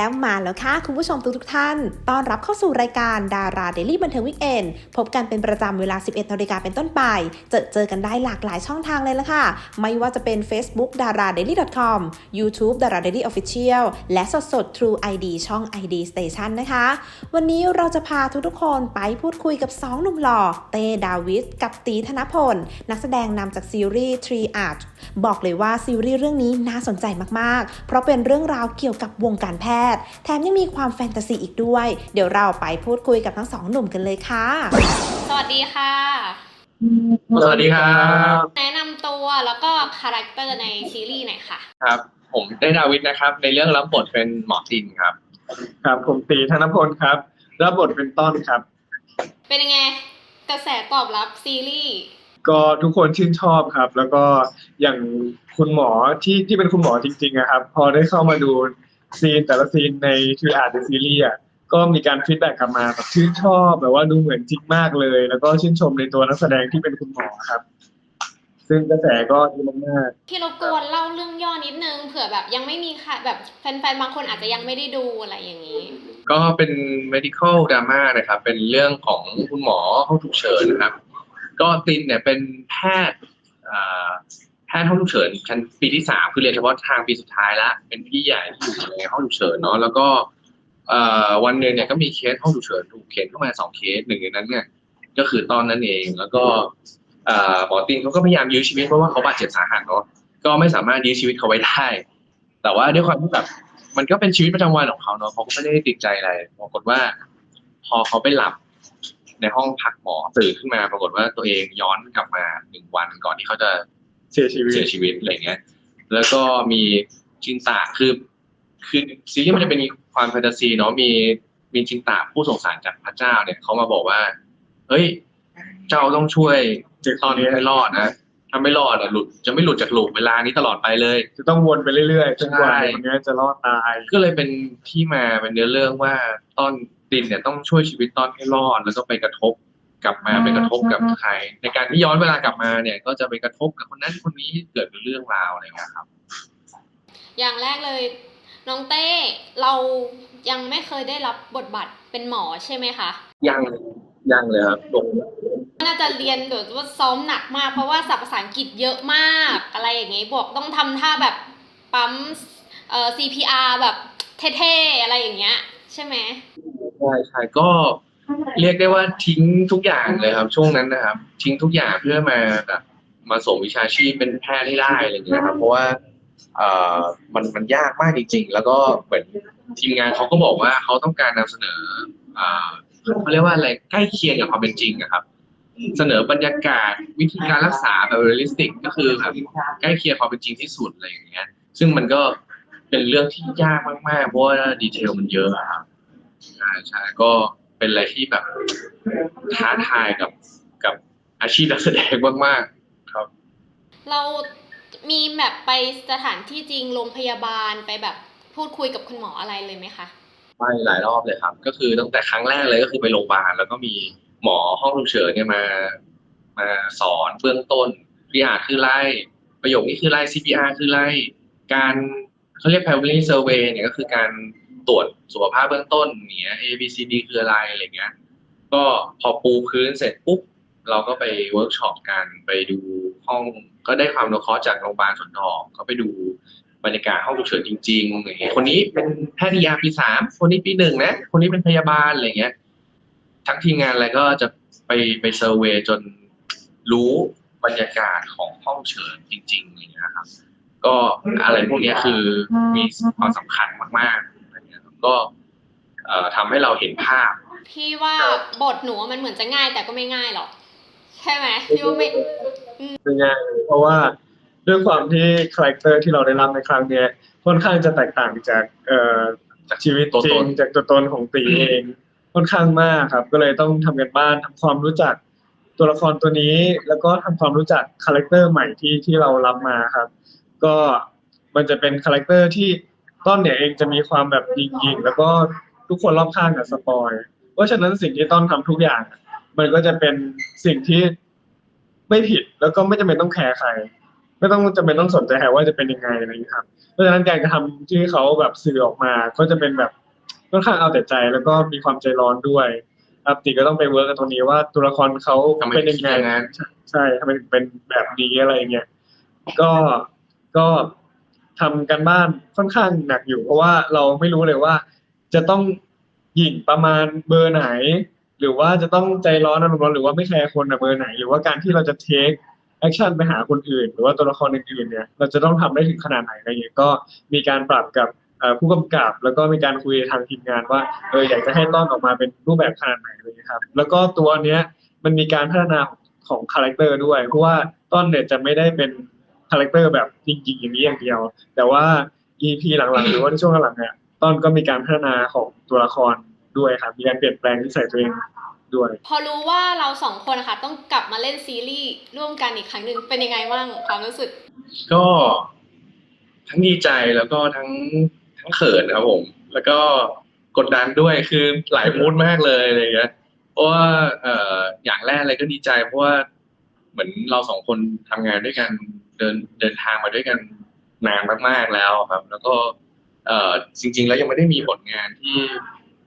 แล้วมาแล้วค่ะ คุณผู้ชมทุกทุกท่าน ต้อนรับเข้าสู่รายการดาราเดลี่บันเทิงวิกเอนพบกันเป็นประจำเวลา 11นาฬิกาเป็นต้นไป เจอเจอกันได้หลากหลายช่องทางเลยละค่ะ ไม่ว่าจะเป็น Facebook d a r a d a i l y com YouTube d a r a Daily Official และสดสด True ID ช่อง ID Station นะคะ วันนี้เราจะพาทุกๆคนไปพูดคุยกับ 2 หนุ่มหล่อ เต้ดาวิดกับตีธนพล นักแสดงนำจากซีรีส์ Tree Art บอกเลยว่าซีรีส์เรื่องนี้น่าสนใจมากๆ เพราะเป็นเรื่องราวเกี่ยวกับวงการแพทย์แถมยังมีความแฟนตาซีอีกด้วย เดี๋ยวเราไปพูดคุยกับทั้งสองหนุ่มกันเลยค่ะ สวัสดีค่ะ สวัสดีครับ แนะนำตัวแล้วก็คาแรคเตอร์ในซีรีส์หน่อยค่ะ ครับ ผมได้ดาวิดนะครับ ในเรื่องรับบทเป็นหมอตินครับ ครับ ผมตีธนพลครับ รับบทเป็นต้นครับ เป็นยังไง กระแสตอบรับซีรีส์ก็ทุกคนชื่นชอบครับ แล้วก็อย่างคุณหมอที่ที่เป็นคุณหมอจริงๆอะครับ พอได้เข้ามาดู ซีนแต่ละซีนในทีอาร์ดซีรีส์อะก็มีการฟีดแบ็กกลับมาแบบชื่นชอบแบบว่าดูเหมือนจริงมากเลย แล้วก็ชื่นชมในตัวนักแสดงที่เป็นคุณหมอครับ ซึ่งกระแสก็ดีมากๆที่รบกวนเล่าเรื่องย่อนิดนึงเผื่อแบบยังไม่มีค่ะแบบแฟนๆบางคนอาจจะยังไม่ได้ดูอะไรอย่างนี้ ก็เป็น medical drama นะครับ เป็นเรื่องของคุณหมอห้องฉุกเฉินนะครับ ก็ตินเนี่ยเป็นแพทย์อ่า แพทย์ห้องฉุกเฉินชั้นปีที่สามคือเรียนเฉพาะทางปีสุดท้ายละเป็นพี่ใหญ่ที่อยู่ในห้องฉุกเฉินเนาะแล้วก็เอ่อวันหนึ่งเนี่ยก็มีเคสห้องฉุกเฉินถูกเข็นเข้ามาสองเคสหนึ่งในนั้นเนี่ยก็คือตอนนั้นเองแล้วก็เอ่อหมอตินเขาก็พยายามยื้อชีวิตเพราะว่าเขาบาดเจ็บสาหัสเนาะก็ไม่สามารถยื้อชีวิตเขาไว้ได้ แต่ว่าด้วยความที่แบบมันก็เป็นชีวิตประจำวันของเขาเนาะเขาก็ไม่ได้ติดใจอะไรปรากฏว่า พอเขาไปหลับในห้องพักหมอตื่นขึ้นมาปรากฏว่าตัวเองย้อนกลับมาหนึ่งวันก่อนที่เขาจะ เสียชีวิต เสียชีวิตอะไรเงี้ย แล้วก็มีจินตาคือคือซีรีส์มันจะเป็นความแฟนตาซีเนาะมีมีจินตาผู้ส่งสารจากพระเจ้าเนี่ยเขามาบอกว่า เฮ้ย เจ้าต้องช่วยตอนนี้ให้รอดนะถ้าไม่รอดอะหลุดจะไม่หลุดจากหลุมเวลานี้ตลอดไปเลย จะต้องวนไปเรื่อยๆจนกว่าใช่คนนี้จะรอดตาย ก็เลยเป็นที่มาเป็นเนื้อเรื่องว่าต้นดินเนี่ยต้องช่วยชีวิตต้นให้รอดแล้วก็ไปกระทบ กลับมาไปกระทบกับใคร ในการที่ย้อนเวลากลับมาเนี่ย ก็จะไปกระทบกับคนนั้นคนนี้เกิดเป็นเรื่องราวอะไรอย่างเงี้ยครับ อย่างแรกเลย น้องเต้เรายังไม่เคยได้รับบทบาทเป็นหมอใช่ไหมคะยังยังเลยครับลงน่าจะเรียนแบบว่าซ้อมหนักมาก เพราะว่าศัพท์ภาษาอังกฤษเยอะมาก อะไรอย่างงี้บวกต้องทำท่าแบบปั๊มเอ่อ CPR แบบเท่ๆ อะไรอย่างเงี้ย ใช่ไหมใช่ใช่ก็ เรียกได้ว่าทิ้งทุกอย่างเลยครับ ช่วงนั้นนะครับ ทิ้งทุกอย่างเพื่อมาแบบมาส่งวิชาชีพเป็นแพทย์ให้ได้อะไรอย่างเงี้ยครับ เพราะว่าเอ่อมันมันยากมากจริง ๆ แล้วก็เหมือนทีมงานเขาก็บอกว่าเขาต้องการนำเสนออ่าเขาเรียกว่าอะไรใกล้เคียงกับความเป็นจริงอะครับ เสนอบรรยากาศวิธีการรักษาแบบเรียลลิสติก ก็คือแบบใกล้เคียงความเป็นจริงที่สุดอะไรอย่างเงี้ย ซึ่งมันก็เป็นเรื่องที่ยากมากๆ เพราะว่าดีเทลมันเยอะอะครับใช่ใช่ก็ เป็นอะไรที่แบบท้าทายกับกับอาชีพนักแสดงมากๆครับ เรามีแบบไปสถานที่จริงโรงพยาบาลไปแบบพูดคุยกับคุณหมออะไรเลยไหมคะไปหลายรอบเลยครับ ก็คือตั้งแต่ครั้งแรกเลยก็คือไปโรงพยาบาลแล้วก็มีหมอห้องฉุกเฉินเนี่ยมา มาสอนเบื้องต้น PR คือไล่ประโยคนี้คือไล่ CPR คือไล่การเขาเรียก primary survey เนี่ยก็คือการ ตรวจสุขภาพเบื้องต้นเนี้ย A B C D คืออะไรอะไรเงี้ย ก็พอปูพื้นเสร็จปุ๊บเราก็ไปเวิร์กช็อปกันไปดูห้องก็ได้ความรู้เคราะห์จากโรงพยาบาลสวนทองก็ไปดูบรรยากาศห้องฉุกเฉินจริงๆอย่างเงี้ยคนนี้เป็นแพทย์ยาปีสามคนนี้ปีหนึ่งนะ คนนี้เป็นพยาบาลอะไรเงี้ย ทั้งทีมงานอะไรก็จะไปไปเซอร์เวย์จนรู้บรรยากาศของห้องเฉินจริงๆอย่างเงี้ยครับ ก็อะไรพวกนี้คือมีความสำคัญมากๆ ก็เอ่อทำให้เราเห็นภาพ พี่ว่าบทหนูมันเหมือนจะง่ายแต่ก็ไม่ง่ายหรอกใช่ไหมพี่ว่าไม่เป็นไงเพราะว่าด้วยความที่คาแรคเตอร์ที่เราได้รับในครั้งเนี้ยค่อนข้างจะแตกต่างจากเอ่อจากชีวิตตัวจริตงนจากตัวตนของตีเองค่อนข้างมากครับ ก็เลยต้องทำกันบ้านทำความรู้จักตัวละครตัวนี้ แล้วก็ทำความรู้จักคาแรคเตอร์ใหม่ที่ที่เรารับมาครับ ก็มันจะเป็นคาแรคเตอร์ที่ ต้นเนี่ยเองจะมีความแบบยิงๆแล้วก็ทุกคนรอบข้างกับสปอยเพราะฉะนั้นสิ่งที่ต้นทำทุกอย่าง มันก็จะเป็นสิ่งที่ไม่ผิดแล้วก็ไม่จำเป็นต้องแคร์ใคร ไม่ต้องจำเป็นต้องสนใจว่าจะเป็นยังไงอะไรอย่างนี้ยครับ เพราะฉะนั้นการกระทำที่เขาแบบสื่อออกมาก็จะเป็นแบบค่อนข้างเอาแต่ใจ แล้วก็มีความใจร้อนด้วยครับติก็ต้องไปเวิร์กกันตรงนี้ว่าตัวละครเขาทำไมเป็นยังไงถึงคิดอย่างนั้น ใช่ทำไมถึงเป็นแบบนี้อะไรเงี้ยก็ก็ ทำกันบ้านค่อนข้างหนักอยู่ เพราะว่าเราไม่รู้เลยว่า จะต้องหยิ่งประมาณเบอร์ไหน หรือว่าจะต้องใจร้อนอารมณ์ร้อนหรือว่าไม่แคร์คนเบอร์ไหน หรือว่าการที่เราจะเทคแอคชั่นไปหาคนอื่น หรือว่าตัวละครอื่นๆเนี่ยเราจะต้องทำได้ถึงขนาดไหนอะไรเงี้ยก็มีการปรับกับผู้กำกับแล้วก็มีการคุยทางทีมงานว่าเอออยากจะให้ต้อนออกมาเป็นรูปแบบขนาดไหนอะไรเลยครับแล้วก็ตัวเนี้ยมันมีการพัฒนาของคาแรคเตอร์ด้วยเพราะว่าต้นเนี่ยจะไม่ได้เป็น คาแรคเตอร์แบบจริงๆอย่างนี้อย่างเดียว แต่ว่า EP หลังๆ หรือว่าในช่วงหลังๆเนี่ยต้นก็มีการพัฒนาของตัวละครด้วยครับ มีการเปลี่ยนแปลงนิสัยตัวเองด้วย พอรู้ว่าเราสองคนนะคะต้องกลับมาเล่นซีรีส์ร่วมกันอีกครั้งหนึ่งเป็นยังไงบ้างความรู้สึก ก็ทั้งดีใจแล้วก็ทั้งทั้งเขินครับผม แล้วก็กดดันด้วยคือหลายมูดมากเลยอะไรอย่างเงี้ยเพราะว่าเอ่ออย่างแรกเลยก็ดีใจ เพราะว่าเหมือนเราสองคนทำงานด้วยกัน เดินเดินทางมาด้วยกันนานมากๆแล้วครับ แล้วก็เอ่อจริง ๆ แล้วยังไม่ได้มีผลงานที่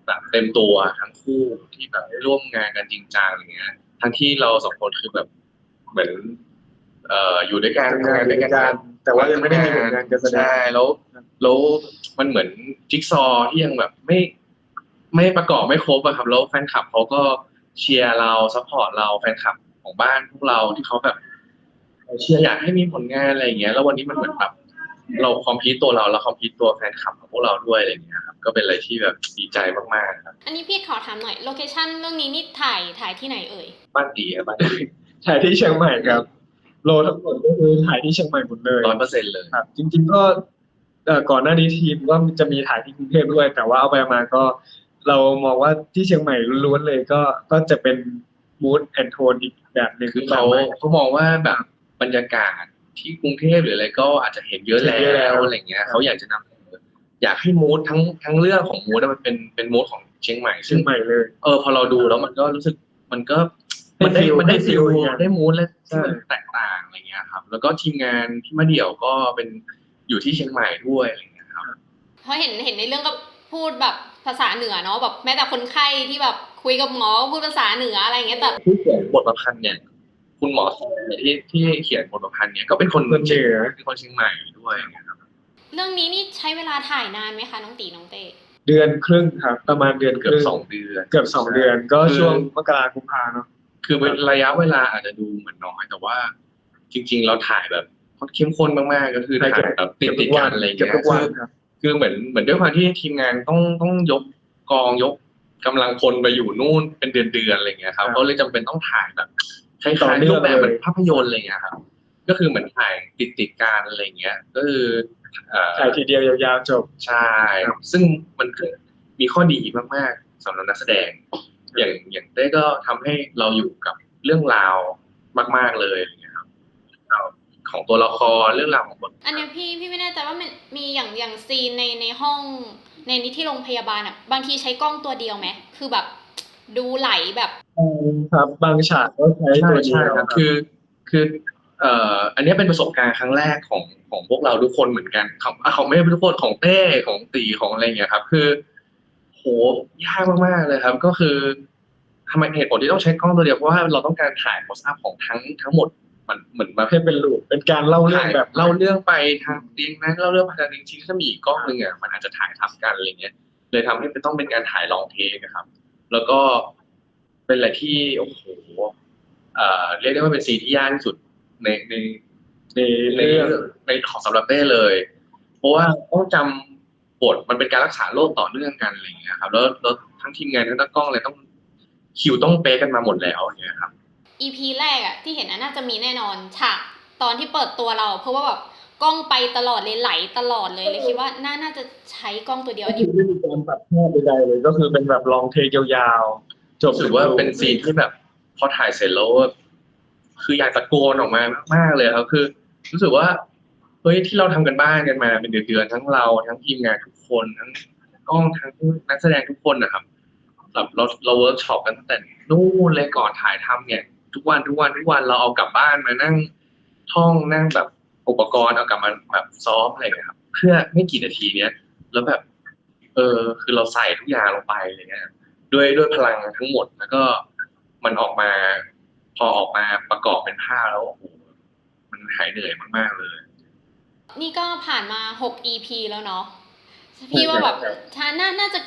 แบบเต็มตัวทั้งคู่ที่แบบได้ร่วมงานกันจริงจังอย่างเงี้ย ทั้งที่เราสองคนคือแบบเหมือน เอ่ออยู่ด้วยกันทำงานด้วยกันแต่ว่ายังไม่ได้มีผลงานการแสดงใช่แล้วแล้วมันเหมือนจิ๊กซอว์ที่ยังแบบไม่ ไม่ประกอบไม่ครบอะครับแล้วแฟนคลับเขาก็เชียร์เราซัพพอร์ตเราแฟนคลับของบ้านพวกเราที่เขาแบบ เชียร์อยากให้มีผลงานอะไรอย่างเงี้ย แล้ววันนี้มันเหมือนแบบเราคอมพิวตัวเราแล้วคอมพิวตัวแฟนคลับของพวกเราด้วยอะไรอย่างเงี้ยครับก็เป็นอะไรที่แบบดีใจมากๆครับอันนี้พี่ขอถามหน่อยโลเคชั่นเรื่องนี้นี่ถ่ายถ่ายที่ไหนเอ่ยบ้านตีอะบ้านถ่ายที่เชียงใหม่ครับโลทั้งหมดก็คือถ่ายที่เชียงใหม่หมดเลยร้อยเปอร์เซ็นต์เลยครับจริง ๆ ก็เอ่อก่อนหน้านี้ทีมก็จะมีถ่ายที่กรุงเทพด้วย แต่ว่าเอาไปมาก็ เรามองว่าที่เชียงใหม่ล้วนๆเลยก็ก็จะเป็นมูดแอนโทนอีกแบบหนึ่งคือเขาแบบใหม่เขามองว่าแบบ บรรยากาศที่กรุงเทพหรืออะไรก็อาจจะเห็นเยอะแล้เยอะแล้ววอะไรเงี้ยเขาอยากจะนำเสนออยากให้มูดทั้งทั้งเรื่องของมูดมันเป็นเป็นมูดของเชียงใหม่เชีซึ่ยงงใหม่เลยเออพอเราดูแล้วมันก็รู้สึกมันก็ให้มันได้ feel มันได้ให้ฟิ feel ลอย่างเงี้ยได้มูดและใช่ที่มันแตกต่างอะไรเงี้ยครับ แล้วก็ทีมงานที่มาเดี่ยวก็เป็นอยู่ที่เชียงใหม่ด้วยอะไรเงี้ยครับเพราะเห็นเห็นในเรื่องก็พูดแบบภาษาเหนือเนาะแบบแม้แต่คนไข้ที่แบบคุยกับหมอก็พูดภาษาเหนืออะไรอย่างเงี้ยแต่ผู้เขียนบทประพันธ์เนี่ย คุณหมอที่ที่เขียนบทประพันธ์เนี่ยก็เป็นคนคนเหนือ เป็นคนเชียงใหม่ด้วยอย่างเงี้ยครับเรื่องนี้นี่ใช้เวลาถ่ายนานไหมคะน้องตีน้องเต้เดือนครึ่งครับ ประมาณเดือนคเกือบรึ่งสองเดือน เกือบสองเดือน ก็คือ ช่วงมกราคมกุมภาเนาะ คือระยะเวลาอาจจะดูเหมือนน้อยแต่ว่า จริง ๆ เราถ่ายแบบเข้มข้นมากๆก็คือถ่ายแบบติดติดๆกันอะไรอย่างเกือบเงี้ยทุกวันครับ คือเหมือนเหมือนด้วยความที่ทีมงานต้องต้องยกกองยกกำลังพลไปอยู่นู่นเป็นเดือนๆอะไรอย่างเงี้ยครับครับ ก็เลยจำเป็นต้องถ่ายแบบ คล้ต่อายเนื่ๆองรูปแบบเลยเหมือนภาพยนตร์อะไรอย่างเงี้ยครับ ก็คือเหมือนถ่ายติดติดๆกันอะไรอย่างเงี้ย ก็คือเอ่อถ่ายทีเดียวยาวๆจบใช่ซึ่งมันก็มีข้อดีมากๆสำหรับนักแสดง อย่างอย่างเต้ก็ทำให้เราอยู่กับเรื่องราวมาก ๆเลยอย่างเงี้ยครับเราของตัวละครเรื่องราวของบทอันเนี้ยพี่พี่ไม่แน่ใจว่ามันมีอย่างอย่างซีนในในห้องในนี้ที่โรงพยาบาลอะบางทีใช้กล้องตัวเดียวไหมคือแบบ ดูไหลแบบครับบางฉากก็ใช้ใช่ตัวเดีใช่ยวครับคือคือเอ่ออันนี้เป็นประสบการณ์ครั้งแรกของของพวกเราทุกคนเหมือนกันของอะของไม่ใช่ทุกคนของเต้ของตีของอะไรอย่างเงี้ยครับ คือโหยากมากๆเลยครับ ก็คือทำไมเหตุผลที่ต้องใช้กล้องตัวเดียวเพราะว่าเราต้องการถ่ายโพสอัพของทั้งทั้งหมดมันเหมือนมาให้เป็นลูปเป็นการเล่าเรื่องถ่ายแบบเล่าเรื่องไปทางเตียงนั้นเล่าเรื่องไปทางเตียงที่ถ้ามีอีกกล้องหนึ่งอะมันอาจจะถ่ายทับกันอะไรเงี้ย เลยทำให้เป็นต้องเป็นการถ่ายลองเทคอะครับ แล้วก็เป็นอะไรที่โอ้โหเรียกได้ว่าเป็นซีนที่ยากที่สุดในในในในในของสำหรับเต้เลย เพราะว่าต้องจำบทมันเป็นการรักษาโรคต่อเนื่องกันอะไรอย่างเงี้ยครับแล้วแล้วทั้งทีมงานทั้งตากล้องเลยต้องคิวต้องเป๊ะกันมาหมดแล้วอย่างเงี้ยครับ EP แรกอะที่เห็นน่าจะมีแน่นอนฉากตอนที่เปิดตัวเรา เพราะว่าแบบ กล้องไปตลอดเลยไหลตลอดเลยเลยคิดว่าน่าน่าจะใช้กล้องตัวเดียวอันนี้ไม่มีการตัดภาพใดๆเลย ก็คือเป็นแบบลองเทยาวๆจบรู้สึกว่าเป็นซีนที่แบบ พอถ่ายเสร็จแล้วคืออยากตะโกนออกมามากๆเลยครับคือ รู้สึกว่าเฮ้ยที่เราทำกันบ้านกันมาเป็นเดือนๆทั้งเราทั้งทีมงานทุกคนทั้งกล้องทั้งนักแสดงทุกคนนะครับแบบเราเราเวิร์กช็อปกันตั้งแต่นู่นเลยก่อนถ่ายทำเนี่ย ทุกวันทุกวันทุกวันเราเอากลับบ้านมานั่งท่องนั่งแบบ อุปกรณ์เอากลับมาแบบซ้อมอะไรเงี้ยครับ เพื่อไม่กี่นาทีเนี้ยแล้วแบบ เออคือเราใส่ทุกอย่างลงไปอะไรเงี้ยด้วยด้วยพลังทั้งหมดแล้วก็มันออกมา พอออกมาประกอบเป็นภาพแล้วโอ้โหมันหายเหนื่อยมากๆเลย นี่ก็ผ่านมา6 EP แล้วเนาะพี่ว่าแบบครับชาน่าน่าจะ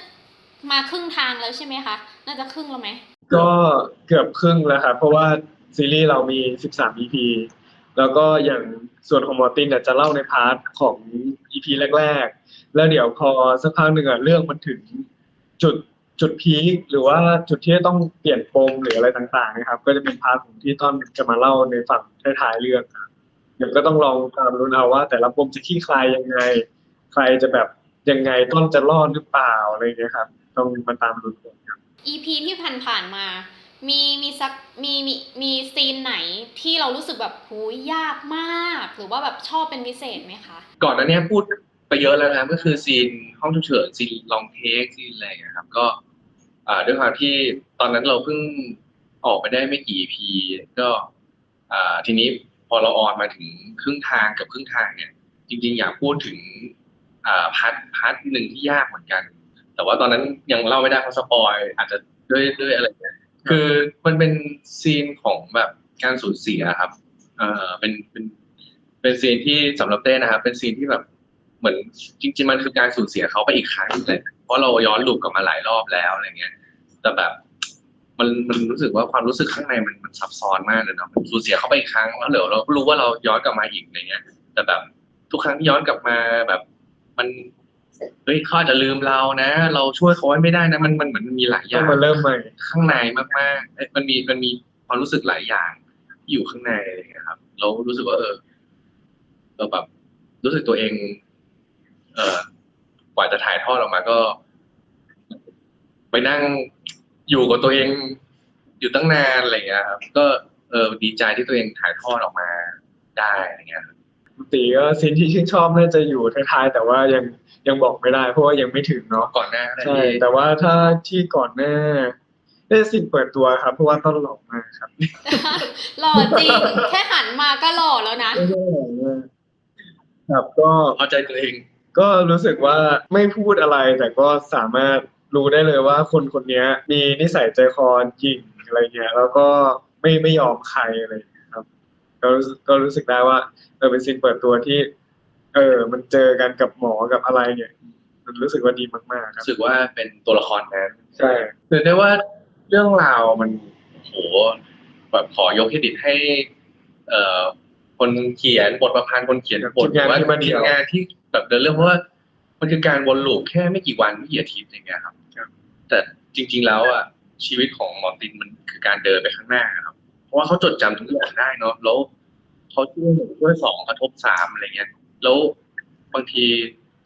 มาครึ่งทางแล้วใช่ไหมคะ น่าจะครึ่งแล้วไหม ก็เกือบครึ่งแล้วครับเพราะว่าซีรีส์เรามี 13 EP แล้วก็อย่าง ส่วนของมอร์ตินเนี่ยจะเล่าในพาร์ทของ EP แรก ๆ แล้วเดี๋ยวพอสักพักหนึ่งอะเรื่องมันถึงจุดจุดพีคหรือว่าจุดที่ต้องเปลี่ยนปมหรืออะไรต่างๆนะครับ ก็จะเป็นพาร์ทของที่ต้นจะมาเล่าในฝั่งท้ายๆเรื่องเดี๋ยวก็ต้องลองตามรู้นเอาว่า แต่ละปมจะขี้คลายยังไง ใครจะแบบยังไงต้นจะรอดหรือเปล่าอะไรเงี้ยครับ ต้องมาตามรู้นกัน EP ที่ผ่านๆมา มีมีสักมีมีมีซีนไหนที่เรารู้สึกแบบหูยยากมาก หรือว่าแบบชอบเป็นพิเศษไหมคะก่อนหน้านี้พูดไปเยอะแล้วนะก็คือซีนห้องฉุกเฉินซีนลองเทคซีนอะไรอย่างเงี้ยครับ ก็อ่าด้วยความที่ตอนนั้นเราเพิ่งออกไปได้ไม่กี่ EP ก็อ่าทีนี้พอเราออนมาถึงครึ่งทางกับครึ่งทางเนี่ย จริง ๆ อยากพูดถึงอ่าพาร์ทพาร์ทหนึ่งที่ยากเหมือนกัน แต่ว่าตอนนั้นยังเล่าไม่ได้เพราะสปอยอาจจะด้วยด้วยอะไรเงี้ย คือมันเป็นซีนของแบบการสูญเสียครับ เอ่อเป็นเป็นเป็นซีนที่สำหรับเต้นะครับ เป็นซีนที่แบบเหมือนจริง ๆ มันคือการสูญเสียเขาไปอีกครั้งเลยเพราะเราย้อนลูปกลับมาหลายรอบแล้วอะไรเงี้ย แต่แบบมันมันรู้สึกว่าความรู้สึกข้างในมันมันซับซ้อนมากเลยเนาะสูญเสียเขาไปอีกครั้งแล้วเดี๋ยวเรารู้ว่าเราย้อนกลับมาอีกอะไรเงี้ย แต่แบบทุกครั้งที่ย้อนกลับมาแบบมัน เฮ้ยเขาอาจจะลืมเรานะ เราช่วยเขาไว้ไม่ได้นะมันมันเหมือนมันมีหลายอต้อย่างงมาเริ่มใหม่ ข้างในมากๆเอ๊ะมันมีมันมีความรู้สึกหลายอย่างที่อยู่ข้างในอะไรอย่างเงี้ยครับเรารู้สึกว่าเออเราแบบรู้สึกตัวเอง เออกว่าจะถ่ายทอดออกมาก็ ไปนั่งอยู่กับตัวเองอยู่ตั้งนานอะไรอย่างเงี้ยครับ ก็เออดีใจที่ตัวเองถ่ายทอดออกมาได้อะไรเงี้ยครับปก ติก็ซีนที่ชื่นชอบน่าจะอยู่ท้ายๆแต่ว่ายังยังบอกไม่ได้ เพราะว่ายังไม่ถึงเนาะก่อนหน้านั้นใช่ที่แต่ว่าถ้าที่ก่อนหน้าเอ้ซีนเปิดตัวครับเพราะว่าต้นหลอกมากครับหล่อจริงแค่หันมาก็หล่อแล้วนะไม่ได้หลอกมากครับก็พอใจตัวเองก็รู้สึกว่าไม่พูดอะไรแต่ก็สามารถรู้ได้เลยว่าคนคนนี้มีนิสัยใจคอจริงอะไรเงี้ยแล้วก็ไม่ไม่ยอมใครอะไรอย่างเงี้ยครับ ก็รู้สึกก็รู้สึกได้ว่าเออเป็นซีนเปิดตัวที่ เออ มันเจอกันกับหมอกับอะไรเนี่ย มันรู้สึกว่าดีมากๆครับ รู้สึกว่าเป็นตัวละครนั้นใช่คือได้ว่าเรื่องราวมันโหแบบขอยกเครดิตให้ เอ่อคนเขียนบทประพันธ์คนเขียนบทหรือว่าทีมงานที่แบบเดินเรื่องเพราะว่ามันคือการวนลูปแค่ไม่กี่วันไม่กี่อาทิตย์อย่างเงี้ยครับ แต่จริง ๆ แล้วอะชีวิตของหมอตินมันคือการเดินไปข้างหน้าครับ เพราะว่าเขาจดจำทุกอย่างได้เนาะแล้ว เขาช่วยหนึ่งช่วยสองกระทบสามอะไรเงี้ย แล้วบางที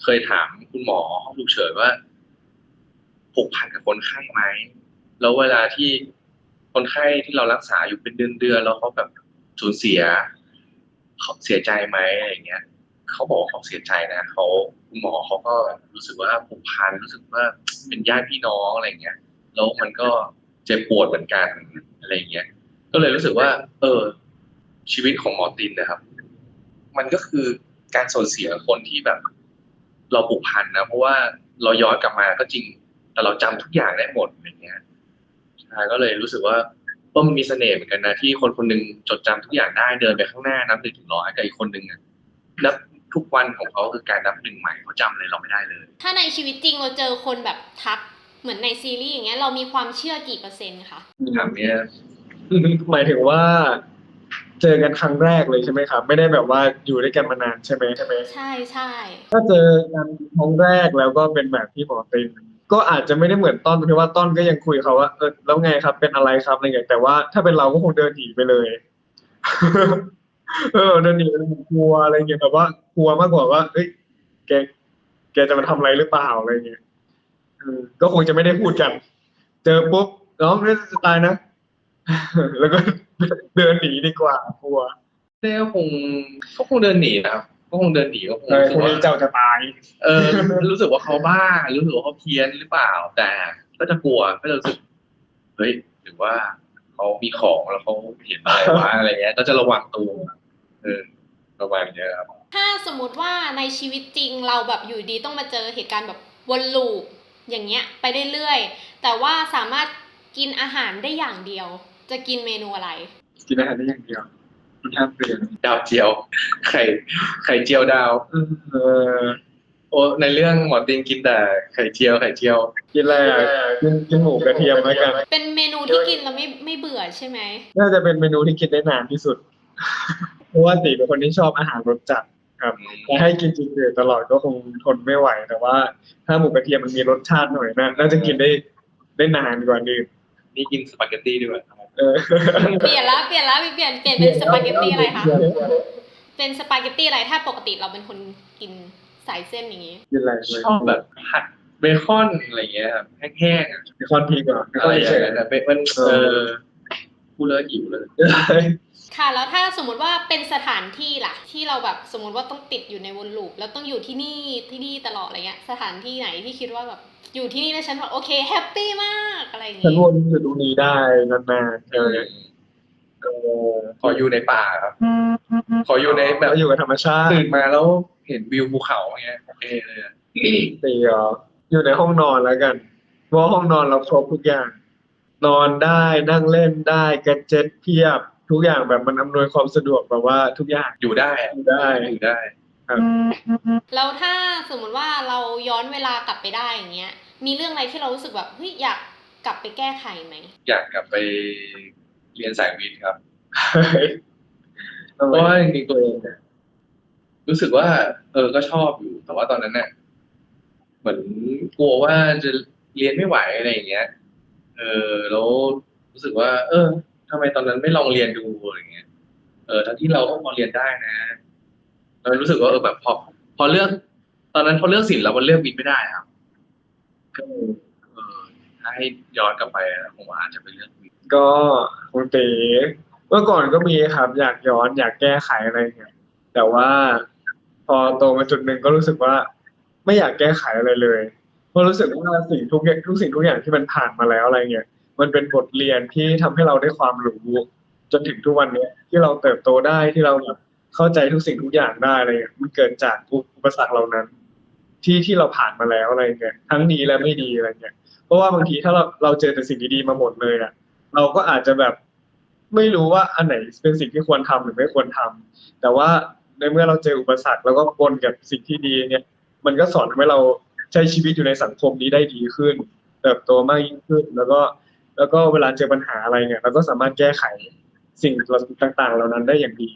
เคยถามคุณหมอห้องฉุกเฉินว่าผูกพันกับคนไข้ไหมแล้วเวลาที่คนไข้ที่เรารักษาอยู่เป็นเดือนๆแล้วเขาแบบสูญเสียเขาเสียใจไหมอะไรเงี้ยเขาบอกเขาเสียใจนะเขาคุณหมอเขาก็รู้สึกว่าผูกพันรู้สึกว่าเป็นญาติพี่น้องอะไรเงี้ยแล้วมันก็เจ็บปวดเหมือนกันอะไรเงี้ยก็เลยรู้สึกว่า เออ ชีวิตของหมอตินนะครับ มันก็คือการสูญเสียคนที่แบบ เราผูกพันนะเพราะว่าเราย้อนกลับมาก็จริง แต่เราจำทุกอย่างได้หมดอย่างเงี้ยใช่ก็เลยรู้สึกว่าเออมันมีเสน่ห์เหมือนกันนะที่คนคนหนึงจดจำทุกอย่างได้เดินไปข้างหน้านับหนึ่งถึงร้อยกับอีกคนหนึ่งอะนับทุกวันของเขาคือการนับหนึ่งใหม่เขาจำอะไรเราไม่ได้เลย ถ้าในชีวิตจริงเราเจอคนแบบทักเหมือนในซีรีส์อย่างเงี้ยเรามีความเชื่อกี่เปอร์เซ็นต์คะถามเนี้ยหมายถึงว่า เจอกันครั้งแรกเลยใช่ไหมครับ ไม่ได้แบบว่าอยู่ด้วยกันมานานใช่ไหมใช่ไหมใช่ใช่ถ้าเจอกันครั้งแรกแล้วก็เป็นแบบที่หมอตินก็อาจจะไม่ได้เหมือนต้นเพราะว่าต้นก็ยังคุยกับเขาว่าเออแล้วไงครับเป็นอะไรครับอะไรอย่างเงี้ยแต่ว่าถ้าเป็นเราก็คงเดินหนีไปเลยเออเดินหนีไปกลัวอะไรเงี้ยแบบว่ากลัวมากกว่าว่าเอ้ยแกแกจะมาทำอะไรหรือเปล่าอะไรเงี้ยเออก็คงจะไม่ได้พูดกัน เจอปุ๊บน้องไม่จะตายนะ แล้วก็เดินหนีดีกว่ากลัวเต้ก็คงเขาคงเดินหนีนะครับก็คงเดินหนีก็คงเออรู้สึคกนว่า นี้เจ้าจะตาย เออรู้สึกว่าเขาบ้ารู้สึกว่าเขาเพี้ยนหรือเปล่า แต่ก็จะกลัวก็จะรู้สึกเฮ้ยหรือว่าเขามีของแล้วเขาเห็นอะไรวะอะไรเงี้ย ก็จะระวังตัวเออประมาณเนี้ยครับ ถ้าสมมติว่าในชีวิตจริงเราแบบอยู่ดีต้องมาเจอเหตุการณ์แบบวนลูปอย่างเงี้ยไปเรื่อยๆแต่ว่าสามารถกินอาหารได้อย่างเดียว จะกินเมนูอะไร กินอาหารได้อย่างเดียวมันห้ามเปลี่ยนดาวเจียว ไข่ไข่เจียวดาวเออโอ้ในเรื่องหมอติงกินแต่ไข่เจียวไข่เจียว กินอะไรอะกินกินหมูกระเทียมแล้วกัน เป็นเมนูที่กินแล้วไม่ไม่เบื่อใช่ไหมน่าจะเป็นเมนูที่กินได้นานที่สุด เพราะว่าตีเป็นคนที่ชอบอาหารรสจัดครับแต่ให้กินจริงๆตลอดก็คงทนไม่ไหว แต่ว่า ถ้าหมูกระเทียมมันมีรสชาติหน่อยนะน่าจะกินได้ได้นานกว่านี้นี่กินสปาเกตตี้ด้วยครับ เออเปลี่ยนละเปลี่ยนละเปลี่ยนเปลี่ยนเป็นสปาเกตตี้อะไรคะเป็นสปาเกตตี้อะไรถ้าปกติเราเป็นคนกินสายเส้นอย่างงี้กินอะไรชอบแบบผัดเบคอนอะไรเงี้ยครับแห้งๆอะมีคอนพีก่อนอะไรอย่างเงี้ยแต่เบคอนเออ พูดแล้วหิวเลย ค่ะ แล้วถ้าสมมุติว่าเป็นสถานที่ล่ะ ที่เราแบบสมมติว่าต้องติดอยู่ในวนลูปแล้วต้องอยู่ที่นี่ที่นี่ตลอดอะไรเงี้ย สถานที่ไหนที่คิดว่าแบบอยู่ที่นี่แล้วฉันแบบโอเคแฮปปี้มากอะไรอย่างฉันงี้วนอยู่ตรงนี้ได้นานๆเออเออขออยู่ในป่าครับ ขออยู่ในแบบแล้วอยู่กับธรรมชาติตื่นมาแล้วเห็นวิวภูเขาเงี้ยโอเคเลยอะ ตีเหรออยู่ในห้องนอนแล้วกันเพราะว่าห้องนอนเราครบทุกอย่าง นอนได้นั่งเล่นได้แกดเจ็ตเพียบ ทุกอย่างแบบมันอำนวยความสะดวกแบบว่าทุกอย่างอยู่ได้อะอยู่ได้อยู่ได้แล้วถ้าสมมติว่าเราย้อนเวลากลับไปได้อย่างเงี้ย มีเรื่องอะไรที่เรารู้สึกแบบเฮ้ยอยากกลับไปแก้ไขไหมอยากกลับไปเรียนสายวิทย์ครับเพเพราะว่าจริงๆตัวเองเนี่ยรู้สึกว่า เออก็ชอบอยู่แต่ว่าตอนนั้นเนี่ยเหมือนกลัวว่าจะเรียนไม่ไหวอะไรอย่างเงี้ย เออแล้วรู้สึกว่า เออทำไมตอนนั้นไม่ลองเรียนดูอะไรอย่างเงี้ย เออทั้งที่เราก็พอเรียนได้นะเรารู้สึกว่าเออแบบพอ พอเลือก ตอนนั้นพอเลือกศิลป์แล้วมันเลือกวิทย์ไม่ได้ครับก็เออถ้าให้ย้อนกลับไปผมว่าอาจจะไปเลือกวิทย์ก็คุณตีเมื่อก่อนก็มีครับ อยากย้อนอยากแก้ไขอะไรเงี้ยแต่ว่าพอโตมาจุดหนึ่งก็รู้สึกว่า ไม่อยากแก้ไขอะไรเลย เพราะรู้สึกว่าสิ่งทุกอย่างทุกสิ่งทุกอย่างที่มันผ่านมาแล้วอะไรเงี้ยมันเป็นบทเรียนที่ทำให้เราได้ความรู้จนถึงทุกวันเนี้ยที่เราเติบโตได้ที่เราแบบเข้าใจทุกสิ่งทุกอย่างได้อะไรเงี้ยมันเกิดจากอุปสรรคเหล่านั้น ที่ที่เราผ่านมาแล้วอะไรเงี้ยทั้งดีและไม่ดีอะไรเงี้ยเพราะว่าบางทีถ้าเราเราเจอแต่สิ่งดีๆมาหมดเลยอะเราก็อาจจะแบบไม่รู้ว่าอันไหนเป็นสิ่งที่ควรทำหรือไม่ควรทำแต่ว่าในเมื่อเราเจออุปสรรคแล้วก็ปนกับสิ่งที่ดีเนี่ย มันก็สอนให้เรา ใช้ชีวิตอยู่ในสังคมนี้ได้ดีขึ้น เติบโตมากยิ่งขึ้น แล้วก็แล้วก็เวลาเจอปัญหาอะไรเนี่ยเราก็สามารถแก้ไขสิ่งต่างๆ เหล่านั้นได้อย่างดี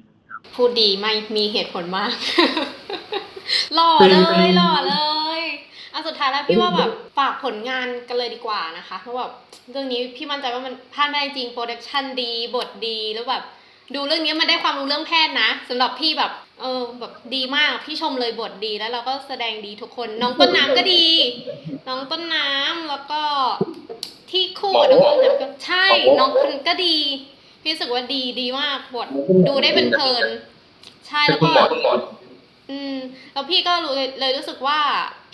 พูดดีไม่มีเหตุผลมากหล่อจริเลงจริยงหล่อเลยเอาสุดท้ายแล้วพี่ว่าแบบฝากผลงานกันเลยดีกว่านะคะเพราะแบบเรื่องนี้พี่มั่นใจว่ามันพลาดไม่ได้จริงโปรดักชันดีบทดีแล้วแบบดูเรื่องนี้มันได้ความรู้เรื่องแพทย์นะสำหรับพี่แบบ เออแบบดีมากพี่ชมเลยบทดีแล้วเราก็แสดงดีทุกคน น้องต้นน้ำก็ดี น้องต้นน้ำแล้วก็ที่คู่กับน้องต้นน้ำก็ใช่ น้องคนก็ดีพี่รู้สึกว่าดีดีมากบทดูได้เป็นเพลิน ใช่เป็แล้นวคุณก็หมอคุณหมออืมแล้วพี่ก็รู้เลยเลยรู้สึกว่า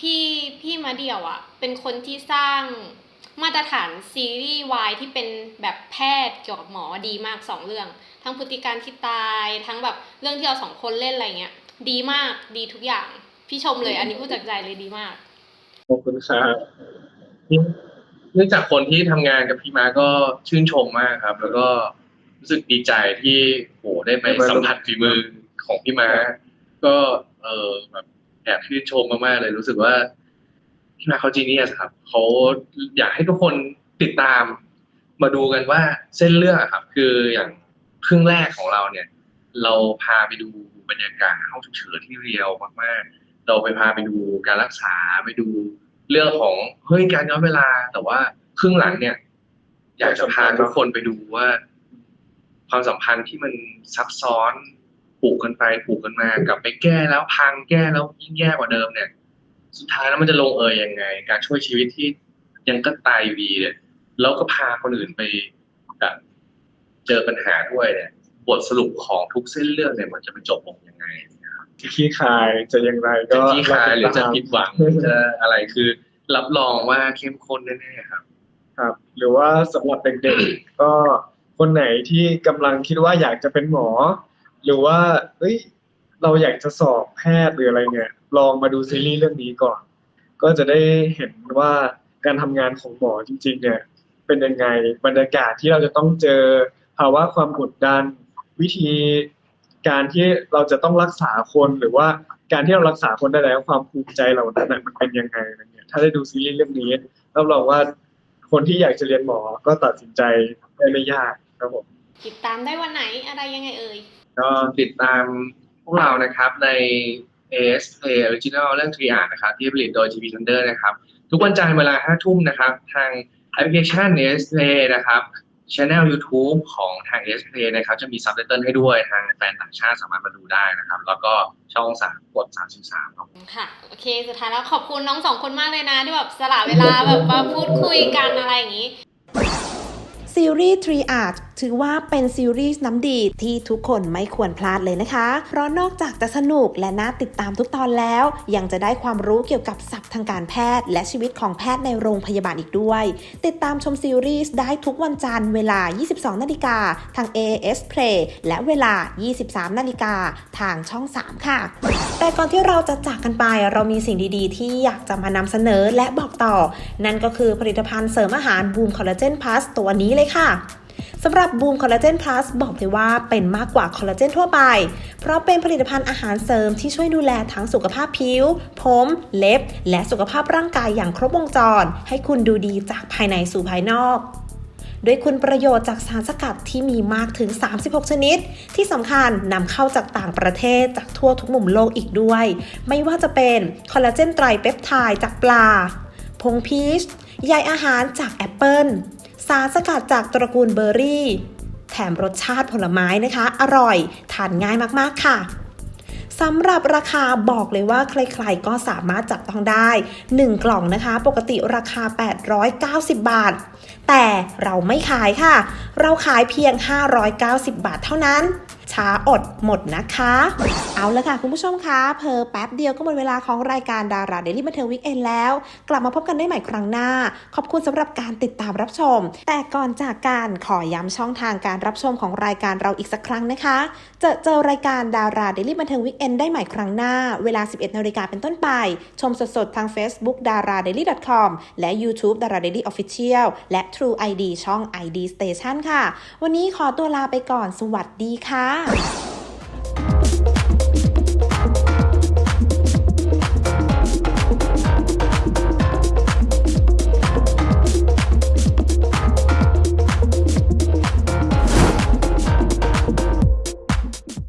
พี่พี่มาเดี่ยวอะ่ะ เป็นคนที่สร้าง มาตรฐานซีรีส์วายที่เป็นแบบแพทย์เกี่ยวกับหมอดีมากสองเรื่อง ทั้งพฤติการที่ตายทั้งแบบเรื่องที่เราสองคนเล่นอะไรเงี้ย ดีมากดีทุกอย่าง พี่ชมเลย อันนี้พูดจากใจเลยดีมากขอบคุณครับเนื่องจากคนที่ทำงานกับพี่มาก็ชื่นชมมากครับ แล้วก็รู้สึกดีใจที่โหได้ไปสัมผัสฝีมือของพี่มาก็เออแบบแอบชื่นชมมากๆเลยรู้สึกว่า พี่มาเขาจีเนียสครับเขาอยากให้ทุกคนติดตามมาดูกันว่าเส้นเรื่องอะครับ คืออย่างครึ่งแรกของเราเนี่ย เราพาไปดูบรรยากาศห้องฉุกเฉินที่เรียวมากๆ เราไปพาไปดูการรักษาไปดูเรื่องของเฮ้ยการย้อนเวลา แต่ว่าครึ่งหลังเนี่ย อยากจะพาทุกคนไปดูว่า ความสัมพันธ์ที่มันซับซ้อน ผูกกันไปผูกกันมากลับไปแก้แล้วพังแก้แล้วยิ่งแย่กว่าเดิมเนี่ย สุดท้ายแล้วมันจะลงเอยยังไง การช่วยชีวิตที่ยังก็ตายอยู่ดีเนี่ยแล้วก็พาคนอื่นไปแบบเจอปัญหาด้วยเนี่ย บทสรุปของทุกเส้นเรื่องเนี่ยมันจะไปจบลงยังไงจะขี้คายจะอย่างไรก็จะขี้คายหรือจะติดตามผิดหวังหรือจะอะไรคือ รับรองว่าเข้มข้นแน่ๆครับ ครับ หรือว่าสำหรับเด็กๆก็คนไหนที่กำลังคิดว่าอยากจะเป็นหมอ หรือว่าเอ้ยเราอยากจะสอบแพทย์หรืออะไรเนี่ย ลองมาดูซีรีส์เรื่องนี้ก่อน ก็จะได้เห็นว่าการทำงานของหมอจริง ๆ เนี่ย เป็นยังไงบรรยากาศที่เราจะต้องเจอภาวะความกดดัน วิธีการที่เราจะต้องรักษาคนหรือว่าการที่เรารักษาคนได้แล้วความภูมิใจเรานั้นน่ะมันเป็นยังไงอะไรเงี้ยถ้าได้ดูซีรีส์เรื่องนี้รับรองว่าคนที่อยากจะเรียนหมอก็ตัดสินใจได้ไม่ยากครับผมติดตามได้วันไหนอะไรยังไงเอ่ยก็ติดตามพวกเรานะครับใน AS Play Original เรื่อง t r i a นะครับที่ผลิตโดย TV Thunder นะครับ ทุกวันจันทร์เวลา 5 ทุ่มนะครับ ทางแอปพลิเคชัน AS Play นะครับช anel YouTube ของทาง AS Play นะครับ จะมีซับไตเติลให้ด้วยทางแฟนต่างชาติสามารถมาดูได้นะครับ แล้วก็ช่อง3กด33ครับค่ะ โอเค สุดท้ายแล้วขอบคุณน้องสองคนมากเลยนะ ที่แบบสละเวลาแบบมาพูดคุยกันอะไรอย่างนี้ซีรีส์ Tree Art ถือว่าเป็นซีรีส์น้ำดีที่ทุกคนไม่ควรพลาดเลยนะคะ เพราะนอกจากจะสนุกและน่าติดตามทุกตอนแล้ว ยังจะได้ความรู้เกี่ยวกับศัพท์ทางการแพทย์ และชีวิตของแพทย์ในโรงพยาบาลอีกด้วย ติดตามชมซีรีส์ได้ทุกวันจันทร์เวลา 22 นาฬิกาทาง AS Play และเวลา 23 นาฬิกาทางช่อง 3 ค่ะ แต่ก่อนที่เราจะจากกันไปเรามีสิ่งดีๆ ที่อยากจะมานำเสนอและบอกต่อ นั่นก็คือผลิตภัณฑ์เสริมอาหารบูมคอลลาเจนพลัสตัวนี้เลยค่ะ สำหรับบูมคอลลาเจนพลัสบอกเลยว่าเป็นมากกว่าคอลลาเจนทั่วไป เพราะเป็นผลิตภัณฑ์อาหารเสริมที่ช่วยดูแลทั้งสุขภาพผิว ผม เล็บ และสุขภาพร่างกายอย่างครบวงจร ให้คุณดูดีจากภายในสู่ภายนอกด้วยคุณประโยชน์จากสารสกัดที่มีมากถึง 36 ชนิด ที่สำคัญนำเข้าจากต่างประเทศจากทั่วทุกมุมโลกอีกด้วย ไม่ว่าจะเป็นคอลลาเจนไตรเปปไทด์จากปลา พงพีชใยอาหารจากแอปเปิล สารสกัดจากตระกูลเบอร์รี่ แถมรสชาติผลไม้นะคะ อร่อย ทานง่ายมากๆค่ะสำหรับราคาบอกเลยว่าใครๆก็สามารถจับต้องได้ 1 กล่องนะคะ ปกติราคา 890 บาท แต่เราไม่ขายค่ะ เราขายเพียง 590 บาทเท่านั้น ช้าอดหมดนะคะ เอาละค่ะ คุณผู้ชมคะเพอแป๊บเดียวก็หมดเวลาของรายการดาราเดลี่บันเทิงวิกเอนแล้ว กลับมาพบกันได้ใหม่ครั้งหน้า ขอบคุณสำหรับการติดตามรับชม แต่ก่อนจากการขอย้ำช่องทางการรับชมของรายการเราอีกสักครั้งนะคะ เจอเจอรายการดาราเดลี่บันเทิงวิกเอนได้ใหม่ครั้งหน้า เวลา 11นาฬิกาเป็นต้นไป ชมสดๆทาง Facebook d a r a d a i l y c o m และ YouTube d a r a Daily Official และ True ID ช่อง ID Station ค่ะ วันนี้ขอตัวลาไปก่อน สวัสดีค่ะ time.